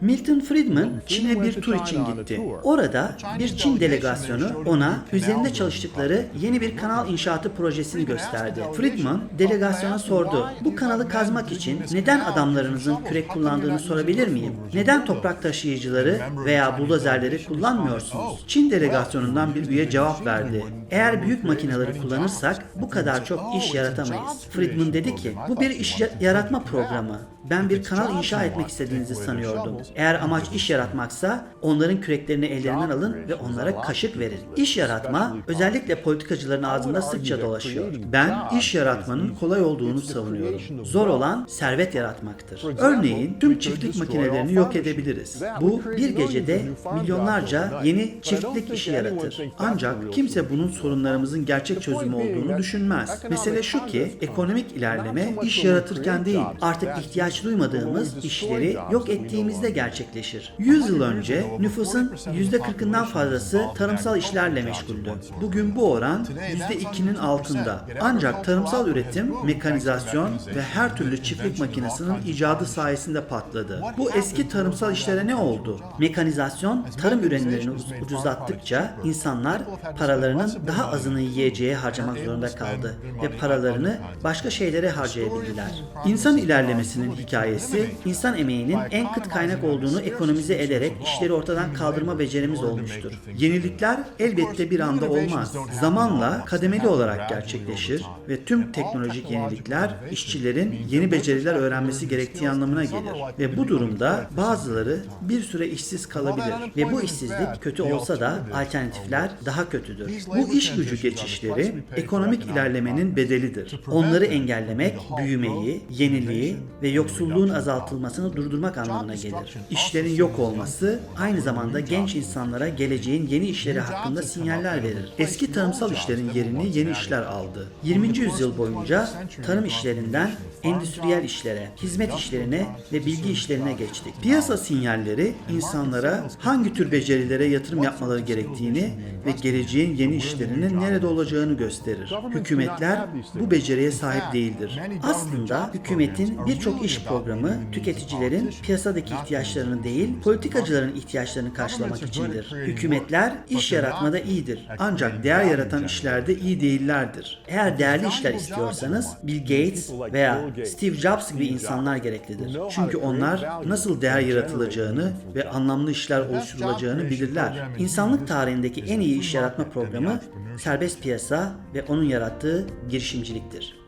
Milton Friedman Çin'e bir tur için gitti. Orada bir Çin delegasyonu ona üzerinde çalıştıkları yeni bir kanal inşaatı projesini gösterdi. Friedman delegasyona sordu. Bu kanalı kazmak için neden adamlarınızın kürek kullandığını sorabilir miyim? Neden toprak taşıyıcıları veya buldozerleri kullanmıyorsunuz? Çin delegasyonundan bir üye cevap verdi. Eğer büyük makineleri kullanırsak bu kadar çok iş yaratamayız. Friedman dedi ki bu bir iş ya- yaratma programı. Ben bir kanal inşa etmek istediğinizi sanıyordum. Eğer amaç iş yaratmaksa onların küreklerini ellerinden alın ve onlara kaşık verin. İş yaratma özellikle politikacıların ağzında sıkça dolaşıyor. Ben iş yaratmanın kolay olduğunu savunuyorum. Zor olan servet yaratmaktır. Örneğin tüm çiftlik makinelerini yok edebiliriz. Bu bir gecede milyonlarca yeni çiftlik işi yaratır. Ancak kimse bunun sorunlarımızın gerçek çözümü olduğunu düşünmez. Mesele şu ki ekonomik ilerleme iş yaratırken değil artık ihtiyaç duymadığımız işleri yok ettiğimizde gerçekleşir. 100 yıl önce nüfusun %40'ından fazlası tarımsal işlerle meşguldü. Bugün bu oran %2'nin altında. Ancak tarımsal üretim, mekanizasyon ve her türlü çiftlik makinesinin icadı sayesinde patladı. Bu eski tarımsal işlere ne oldu? Mekanizasyon tarım ürünlerini uz- ucuzlattıkça insanlar paralarının daha azını yiyeceğe harcamak zorunda kaldı ve paralarını başka şeylere harcayabildiler. İnsan ilerlemesinin hikayesi insan emeğinin en kıt kaynak olduğunu ekonomize ederek işleri ortadan kaldırma becerimiz olmuştur. Yenilikler elbette bir anda olmaz. Zamanla kademeli olarak gerçekleşir ve tüm teknolojik yenilikler işçilerin yeni beceriler öğrenmesi gerektiği anlamına gelir. Ve bu durumda bazıları bir süre işsiz kalabilir ve bu işsizlik kötü olsa da alternatifler daha kötüdür. Bu iş gücü geçişleri ekonomik ilerlemenin bedelidir. Onları engellemek büyümeyi, yeniliği ve yoksulluğun azaltılmasını durdurmak anlamına gelir. İşlerin yok olması aynı zamanda genç insanlara geleceğin yeni işleri hakkında sinyaller verir. Eski tarımsal işlerin yerini yeni işler aldı. 20. yüzyıl boyunca tarım işlerinden endüstriyel işlere, hizmet işlerine ve bilgi işlerine geçtik. Piyasa sinyalleri insanlara hangi tür becerilere yatırım yapmaları gerektiğini ve geleceğin yeni işlerinin nerede olacağını gösterir. Hükümetler bu beceriye sahip değildir. Aslında hükümetin birçok iş programı tüketicilerin piyasadaki ihtiyaçlarını değil, politikacıların ihtiyaçlarını karşılamak içindir. Hükümetler iş yaratmada iyidir. Ancak değer yaratan işlerde iyi değillerdir. Eğer değerli işler istiyorsanız Bill Gates veya Steve Jobs gibi insanlar gereklidir. Çünkü onlar nasıl değer yaratılacağını ve anlamlı işler oluşturulacağını bilirler. İnsanlık tarihindeki en iyi iş yaratma programı serbest piyasa ve onun yarattığı girişimciliktir.